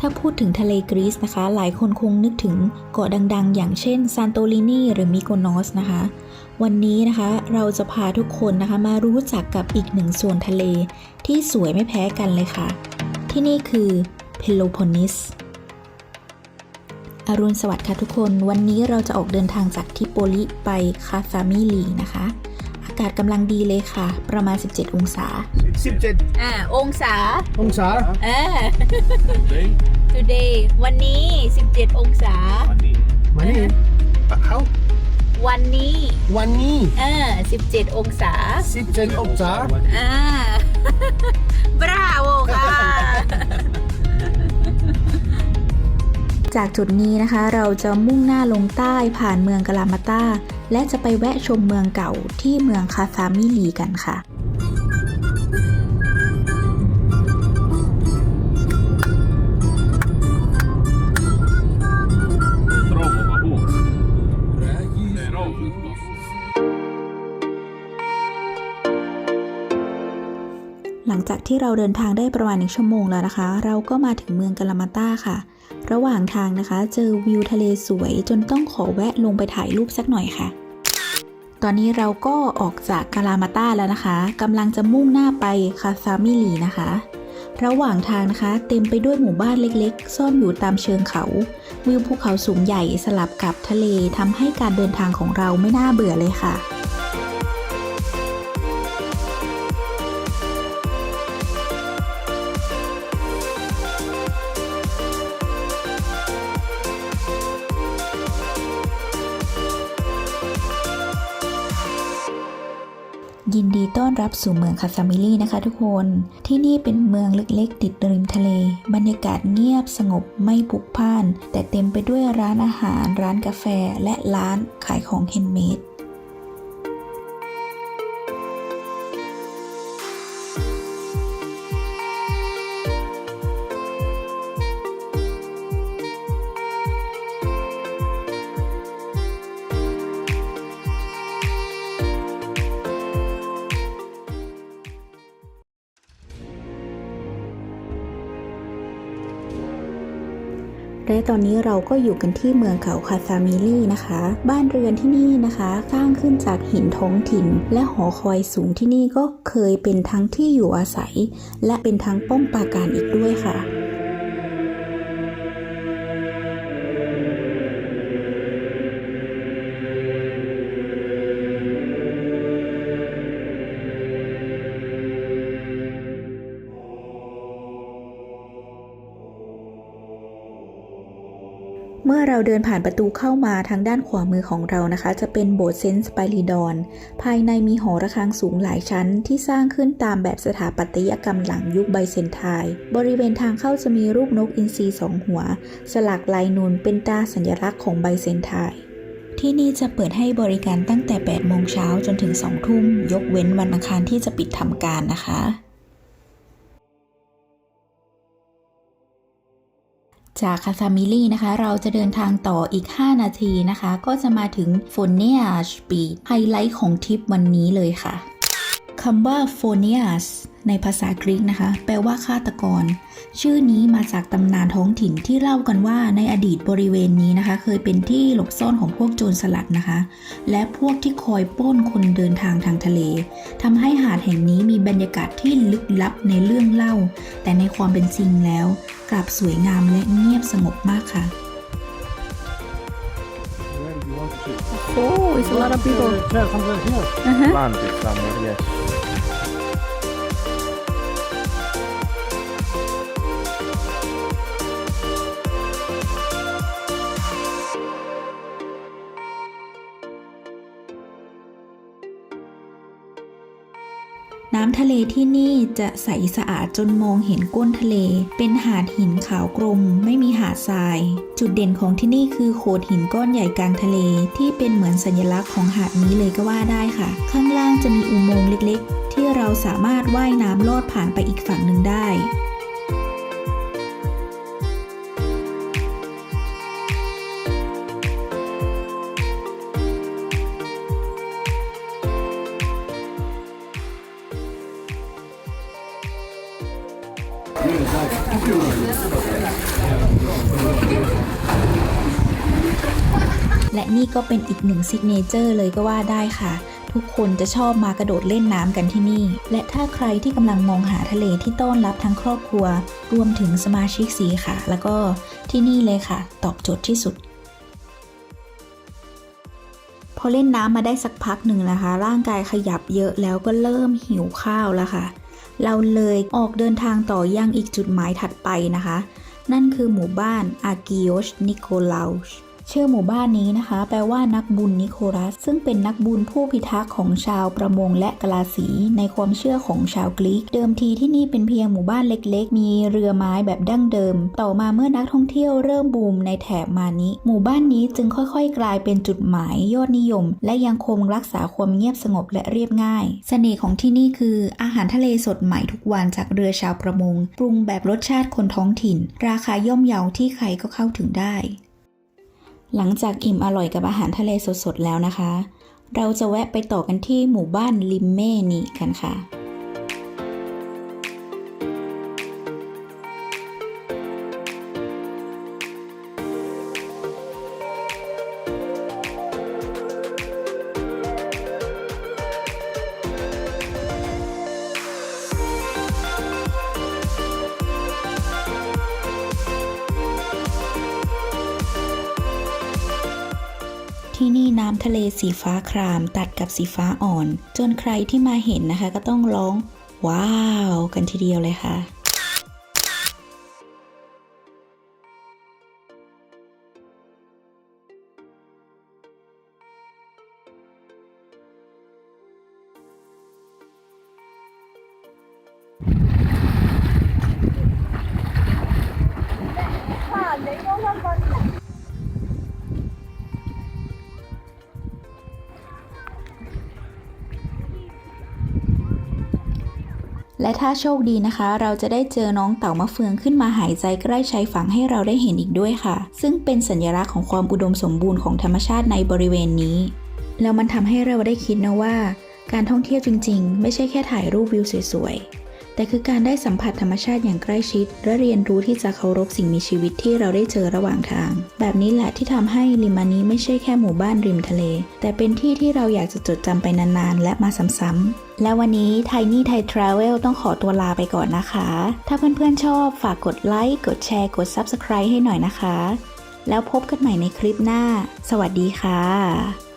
ถ้าพูดถึงทะเลกรีซนะคะ หลายคนคงนึกถึงเกาะดังๆ อย่างเช่นซานโตลินีหรือมิโกนอสนะคะ วันนี้นะคะเราจะพาทุกคนนะคะมารู้จักกับอีกหนึ่งส่วนทะเล ที่สวยไม่แพ้กันเลยค่ะ ที่นี่คือเพโลโพนิสอรุณสวัสดิ์ค่ะทุกคน วันนี้เราจะออกเดินทางจากทิโปลิไปคาซามิลีนะคะากาศกำลังดีเลยค่ะ ประมาณ 17 องศา 17อ่าองศาองศาเออ today วันนี้ 17 องศามานี่เขาวันนี้ วันนี้เออ17 องศา 17 องศาอ่าบราโวค่ะจากจุดนี้นะคะ เราจะมุ่งหน้าลงใต้ผ่านเมืองกาลามาตา และจะไปแวะชมเมืองเก่าที่เมืองคาซามิลีกันค่ะหลังจากที่เราเดินทางได้ประมาณหนึ่งชั่วโมงแล้วนะคะ เราก็มาถึงเมืองกาลามาต้าค่ะ ระหว่างทางนะคะ เจอวิวทะเลสวยจนต้องขอแวะลงไปถ่ายรูปสักหน่อยค่ะ ตอนนี้เราก็ออกจากกาลามาต้าแล้วนะคะกำลังจะมุ่งหน้าไปคาซามิลีนะคะ ระหว่างทางนะคะ เต็มไปด้วยหมู่บ้านเล็กๆ ซ่อนอยู่ตามเชิงเขา วิวภูเขาสูงใหญ่สลับกับทะเลทำให้การเดินทางของเราไม่น่าเบื่อเลยค่ะ ต้อนรับสู่เมืองคาซามิลีนะคะทุกคน ที่นี่เป็นเมืองเล็กๆ ติดริมทะเล บรรยากาศเงียบสงบไม่พลุกพล่าน แต่เต็มไปด้วยร้านอาหาร ร้านกาแฟและร้านขายของแฮนด์เมด และตอนนี้เราก็อยู่กันที่เมืองเขาคาซามิลีนะคะ บ้านเรือนที่นี่นะคะ สร้างขึ้นจากหินท้องถิ่น และหอคอยสูงที่นี่ก็เคยเป็นทั้งที่อยู่อาศัย และเป็นทั้งป้อมปราการอีกด้วยค่ะ มื่อเราเดินผ่านประตูเข้ามาทางด้านขวามือของเรานะคะ จะเป็นโบสถ์เซนต์สไปริดอน ภายในมีหอระฆังสูงหลายชั้นที่สร้างขึ้นตามแบบสถาปัตยกรรมหลังยุคไบเซนไทน์บริเวณทางเข้าจะมีรูปนกอินทรีสองหัว สลักลายนูนเป็นตราสัญลักษณ์ของไบเซนไทน์ที่นี่จะเปิดให้บริการตั้งแต่ 8 โมงเช้าจนถึง 2 ทุ่ม ยกเว้นวันอังคารที่จะปิดทำการนะคะ จากคาซามิลีนะคะ เราจะเดินทางต่ออีก 5 นาทีนะคะ ก็จะมาถึงโฟเนียสปีดไฮไลท์ของทริปวันนี้เลยค่ะ คำว่าโฟเนียสในภาษากรีกนะคะ แปลว่าฆาตกร ชื่อนี้มาจากตำนานท้องถิ่นที่เล่ากันว่าในอดีตบริเวณนี้นะคะ เคยเป็นที่หลบซ่อนของพวกโจรสลัดนะคะ และพวกที่คอยปล้นคนเดินทางทางทะเลทำให้หาดแห่งนี้มีบรรยากาศที่ลึกลับในเรื่องเล่า แต่ในความเป็นจริงแล้ว กลับสวยงามและเงียบสงบมากค่ะ Where do you want to sit? Oh it's a lot of people Uh, chair somewhere here. Atlantic somewhere, yes. น้ำทะเลที่นี่จะใสสะอาดจนมองเห็นก้นทะเล เป็นหาดหินขาวกรมไม่มีหาดทราย จุดเด่นของที่นี่คือโขดหินก้อนใหญ่กลางทะเล ที่เป็นเหมือนสัญลักษณ์ของหาดนี้เลยก็ว่าได้ค่ะ ข้างล่างจะมีอุโมงค์เล็ก ๆ ที่เราสามารถว่ายน้ำลอดผ่านไปอีกฝั่งหนึ่งได้ และนี่ก็เป็นอีกหนึ่งซิกเนเจอร์เลยก็ว่าได้ค่ะ ทุกคนจะชอบมากระโดดเล่นน้ำกันที่นี่ และถ้าใครที่กำลังมองหาทะเลที่ต้อนรับทั้งครอบครัว รวมถึงสมาชิกสีค่ะ แล้วก็ที่นี่เลยค่ะ ตอบโจทย์ที่สุดพอเล่นน้ำมาได้สักพักหนึ่งนะคะ ร่างกายขยับเยอะแล้วก็เริ่มหิวข้าวแล้วค่ะ เราเลยออกเดินทางต่อยังอีกจุดหมายถัดไปนะคะ นั่นคือหมู่บ้านอากิโอชนิโคลาช ชื่อหมู่บ้านนี้นะคะ แปลว่านักบุญนิโคลัส ซึ่งเป็นนักบุญผู้พิทักษ์ของชาวประมงและกลาสีในความเชื่อของชาวกรีก เดิมทีที่นี่เป็นเพียงหมู่บ้านเล็กๆ มีเรือไม้แบบดั้งเดิม ต่อมาเมื่อนักท่องเที่ยวเริ่มบูมในแถบมานิ หมู่บ้านนี้จึงค่อยๆ กลายเป็นจุดหมายยอดนิยม และยังคงรักษาความเงียบสงบและเรียบง่าย เสน่ห์ของที่นี่คืออาหารทะเลสดใหม่ทุกวันจากเรือชาวประมง ปรุงแบบรสชาติคนท้องถิ่น ราคาย่อมเยาที่ใครก็เข้าถึงได้ หลังจากอิ่มอร่อยกับอาหารทะเลสดๆแล้วนะคะ เราจะแวะไปต่อกันที่หมู่บ้านลิมเม่นีกันค่ะำทะเลสีฟ้าครามตัดกับสีฟ้าอ่อน จนใครที่มาเห็นนะคะ ก็ต้องร้อง ว้าว กันทีเดียวเลยค่ะ และถ้าโชคดีนะคะ เราจะได้เจอน้องเต่ามะเฟืองขึ้นมาหายใจใกล้ชายฝั่งให้เราได้เห็นอีกด้วยค่ะ ซึ่งเป็นสัญลักษณ์ของความอุดมสมบูรณ์ของธรรมชาติในบริเวณนี้ แล้วมันทำให้เราได้คิดนะว่า การท่องเที่ยวจริง ๆ ไม่ใช่แค่ถ่ายรูปวิวสวยๆ แต่คือการได้สัมผัสธรรมชาติอย่างใกล้ชิด และเรียนรู้ที่จะเคารพสิ่งมีชีวิตที่เราได้เจอระหว่างทาง แบบนี้แหละที่ทำให้ลิมานี้ไม่ใช่แค่หมู่บ้านริมทะเล แต่เป็นที่ที่เราอยากจะจดจำไปนานๆ และมาซ้ำๆและวันนี้ไทนี่ไทยทราเวลต้องขอตัวลาไปก่อนนะคะ ถ้าเพื่อนๆชอบฝากกดไลค์กดแชร์กด Subscribe ให้หน่อยนะคะ แล้วพบกันใหม่ในคลิปหน้า สวัสดีค่ะ